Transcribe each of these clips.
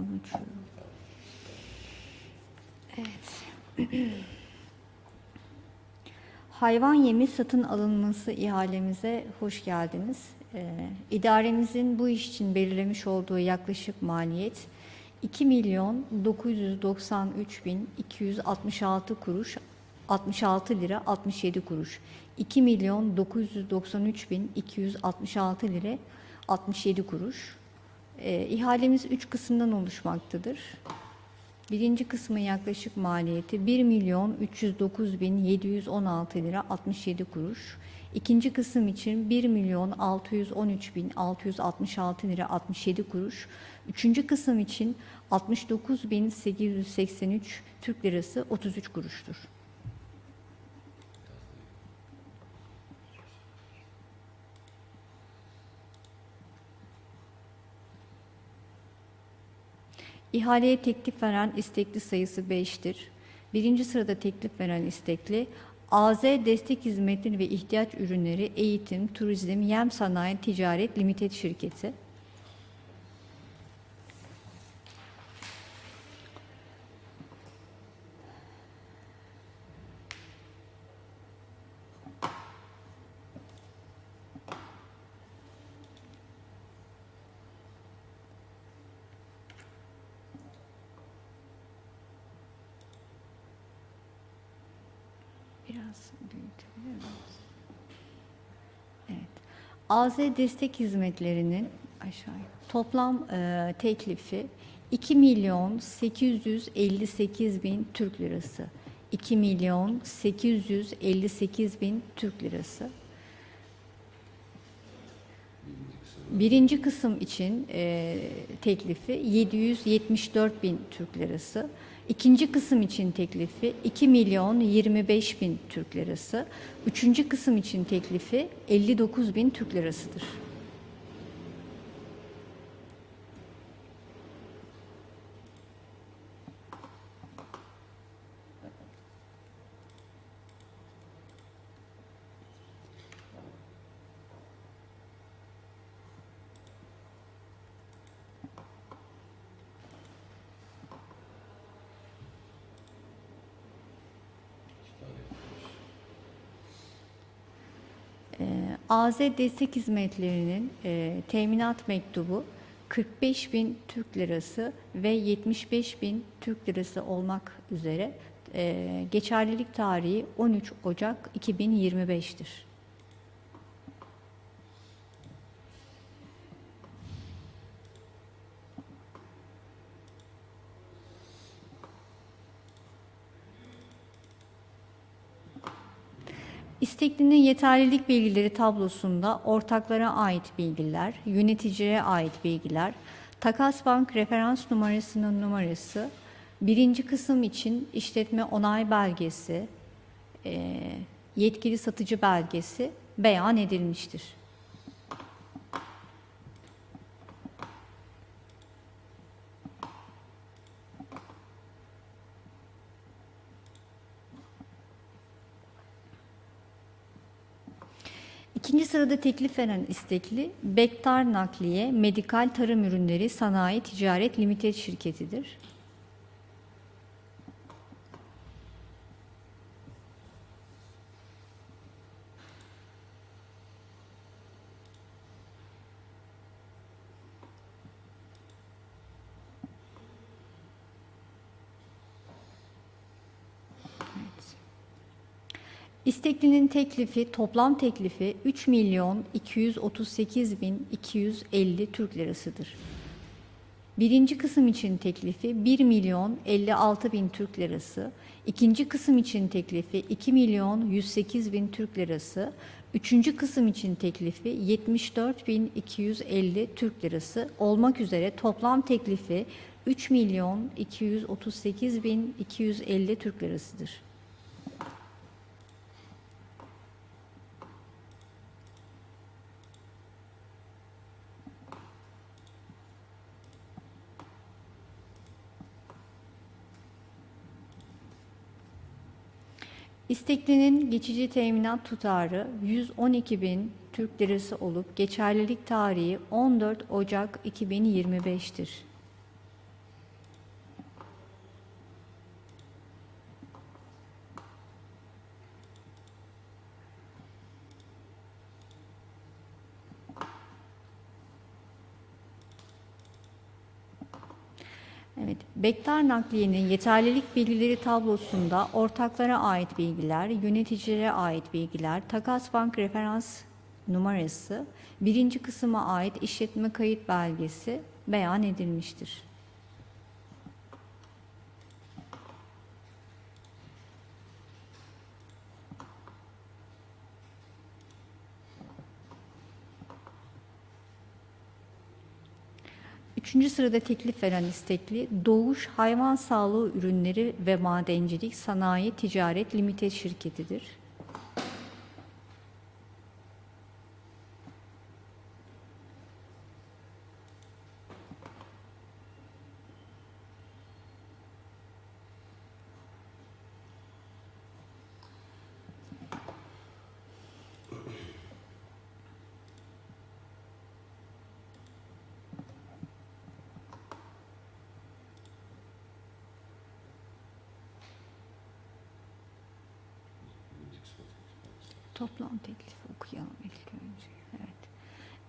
Unutuyorum. Evet. Hayvan yemi satın alınması ihalemize hoş geldiniz. Ee, idaremizin bu iş için belirlemiş olduğu yaklaşık maliyet 2 milyon 993 bin 266 kuruş 66 lira 67 kuruş. 2 milyon 993 bin 266 lira 67 kuruş. Ee, ihalemiz 3 kısımdan oluşmaktadır. Birinci kısmın yaklaşık maliyeti 1 milyon 309 bin 716 lira 67 kuruş. İkinci kısım için 1 milyon 613 bin 666 lira 67 kuruş. Üçüncü kısım için 69 bin 883 Türk lirası 33 kuruştur. İhaleye teklif veren istekli sayısı 5'tir. Birinci sırada teklif veren istekli, AZ Destek Hizmetleri ve İhtiyaç Ürünleri Eğitim, Turizm, Yem Sanayi Ticaret Limited Şirketi. Biraz büyütebilir miyiz? Evet. AZ Destek Hizmetlerinin aşağıya toplam e, teklifi 2 milyon 858 bin Türk lirası. 2 milyon 858 bin Türk lirası. Birinci kısım için e, teklifi 774 bin Türk lirası. İkinci kısım için teklifi 2 milyon 25 bin Türk lirası. Üçüncü kısım için teklifi 59 bin Türk lirasıdır. AZ Destek Hizmetlerinin e, teminat mektubu 45 bin Türk lirası ve 75 bin Türk lirası olmak üzere e, geçerlilik tarihi 13 Ocak 2025'tir. İsteklinin yeterlilik bilgileri tablosunda ortaklara ait bilgiler, yöneticilere ait bilgiler, Takas Bank referans numarasının numarası, birinci kısım için işletme onay belgesi, yetkili satıcı belgesi beyan edilmiştir. İkinci sırada teklif veren istekli Bektar Nakliye Medikal Tarım Ürünleri Sanayi Ticaret Limited şirketidir. İsteklinin teklifi, toplam teklifi 3 milyon 238 bin 250 Türk lirasıdır. Birinci kısım için teklifi 1 milyon 56 bin Türk lirası, ikinci kısım için teklifi 2 milyon 108 bin Türk lirası, üçüncü kısım için teklifi 74 bin 250 Türk lirası olmak üzere toplam teklifi 3 milyon 238 bin 250 Türk lirasıdır. İsteklinin geçici teminat tutarı 112 bin Türk lirası olup geçerlilik tarihi 14 Ocak 2025'tir. Evet, Bektar Nakliye'nin yeterlilik bilgileri tablosunda ortaklara ait bilgiler, yöneticilere ait bilgiler, Takas Bank referans numarası, birinci kısma ait işletme kayıt belgesi beyan edilmiştir. Üçüncü sırada teklif veren istekli Doğuş Hayvan Sağlığı Ürünleri ve Madencilik Sanayi Ticaret Limited şirketidir. Toplam teklifi okuyalım ilk önce. Evet.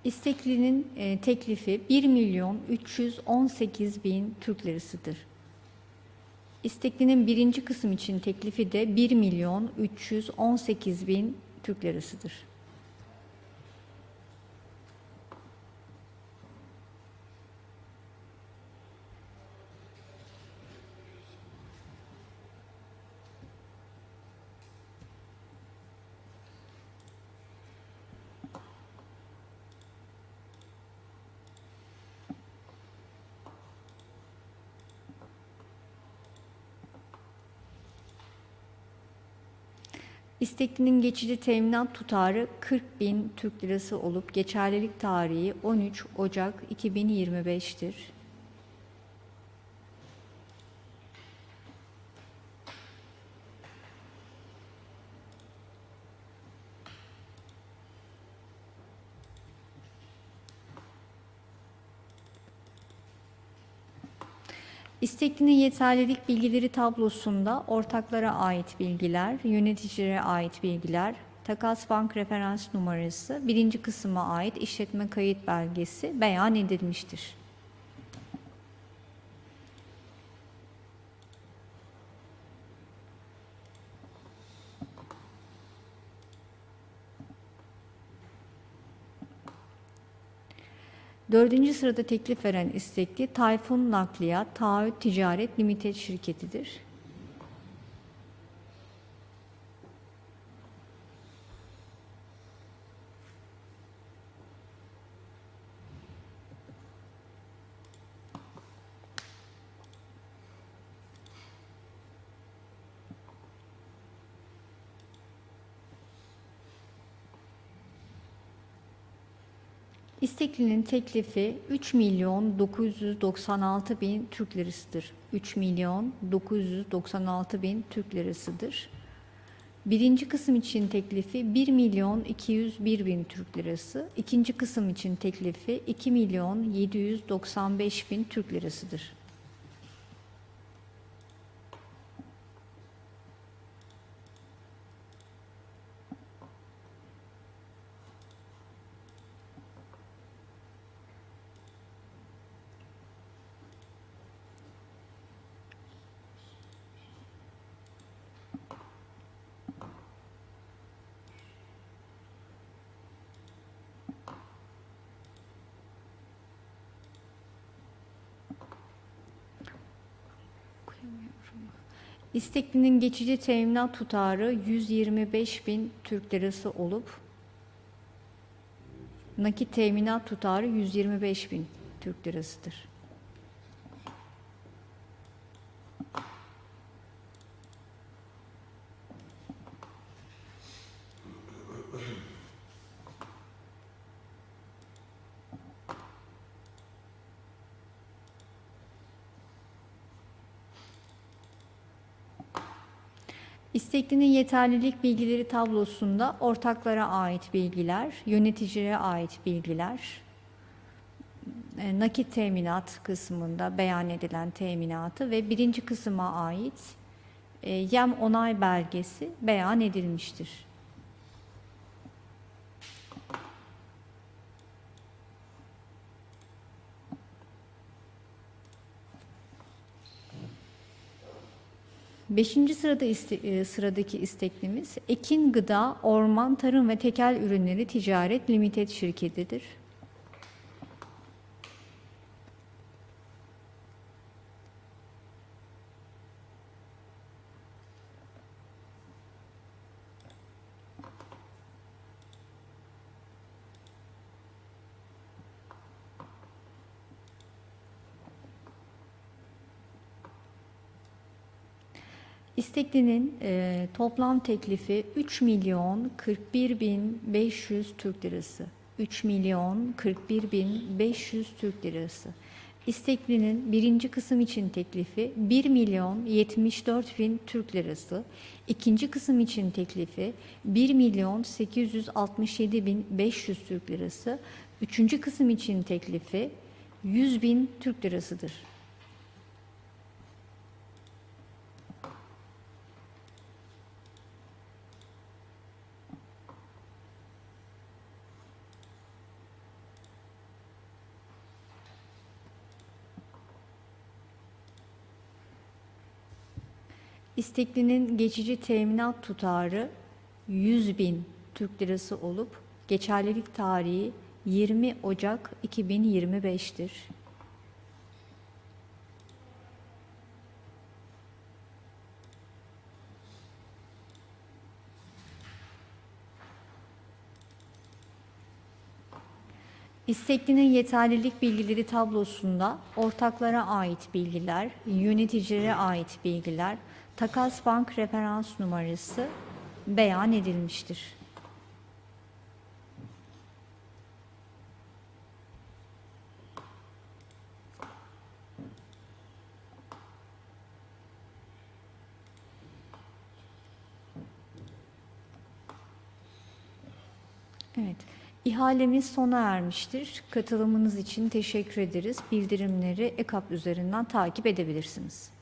İsteklinin e, teklifi 1 milyon 318 bin Türk lirasıdır. İsteklinin birinci kısım için teklifi de 1 milyon 318 bin Türk lirasıdır. İsteklinin geçici teminat tutarı 40 bin Türk lirası olup geçerlilik tarihi 13 Ocak 2025'tir. İsteklinin yeterlilik bilgileri tablosunda ortaklara ait bilgiler, yöneticilere ait bilgiler, takas bank referans numarası, birinci kısma ait işletme kayıt belgesi beyan edilmiştir. Dördüncü sırada teklif veren istekli Tayfun Nakliyat Taahhüt Ticaret Limited şirketidir. İsteklinin teklifi 3 milyon 996 bin Türk lirasıdır. 3 milyon 996 bin Türk lirasıdır. Birinci kısım için teklifi 1 milyon 201 bin Türk lirası. İkinci kısım için teklifi 2 milyon 795 bin Türk lirasıdır. İsteklinin geçici teminat tutarı 125 bin Türk lirası olup nakit teminat tutarı 125 bin Türk lirasıdır. İsteklinin yeterlilik bilgileri tablosunda ortaklara ait bilgiler, yöneticilere ait bilgiler, e, nakit teminat kısmında beyan edilen teminatı ve birinci kısma ait e, yem onay belgesi beyan edilmiştir. Beşinci sırada iste- e, sıradaki isteklimiz Ekin Gıda, Orman, Tarım ve Tekel Ürünleri Ticaret Limited şirketidir. İsteklinin e, toplam teklifi 3 milyon 41 bin 500 Türk lirası. 3 milyon 41 bin 500 Türk lirası. İsteklinin birinci kısım için teklifi 1 milyon 74 bin Türk lirası. İkinci kısım için teklifi 1 milyon 867 bin 500 Türk lirası. Üçüncü kısım için teklifi 100 bin Türk lirasıdır. İsteklinin geçici teminat tutarı 100 bin Türk lirası olup geçerlilik tarihi 20 Ocak 2025'tir. İsteklinin yeterlilik bilgileri tablosunda ortaklara ait bilgiler, yöneticilere ait bilgiler, takas bank referans numarası beyan edilmiştir. Evet. İhalemiz sona ermiştir. Katılımınız için teşekkür ederiz. Bildirimleri EKAP üzerinden takip edebilirsiniz.